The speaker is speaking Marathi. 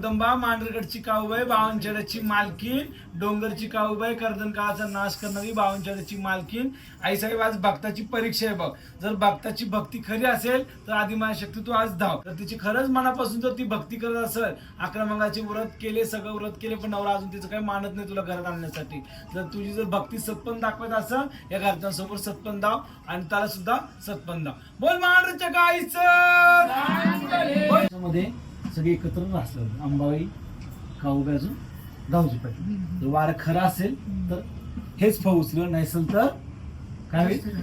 जगदंबा मांढरगडची काऊबाई बावनखेड्याची मालकीन डोंगरची काऊबाई कर्दन काळाचा नाश करणारी बावनखेड्याची मालकीन आईसाहेब आज भक्ताची परीक्षा आहे बघ. जर भक्ताची भक्ती खरी असेल तर आदिमाया शक्ती तू आज धाव. तर तिची खरंच मनापासून जर ती भक्ती करत असेल अकरा व्रत केले सगळं व्रत केले पण नवरा अजून तिचं काही मानत नाही तुला घरात आणण्यासाठी. जर तुझी जर भक्ती सत्पन दाखवत असेल या घरच्यांसमोर सत्पन धाव आणि त्याला सुद्धा सत्पन धाव. बोल मांढरच्या गाईचं! मध्ये सगळे एकत्र असलं अंबाबाई खाऊ अजून गावची पाहिजे जर वारं खरं असेल तर हेच फळ उचलं नसेल तर काय होईल?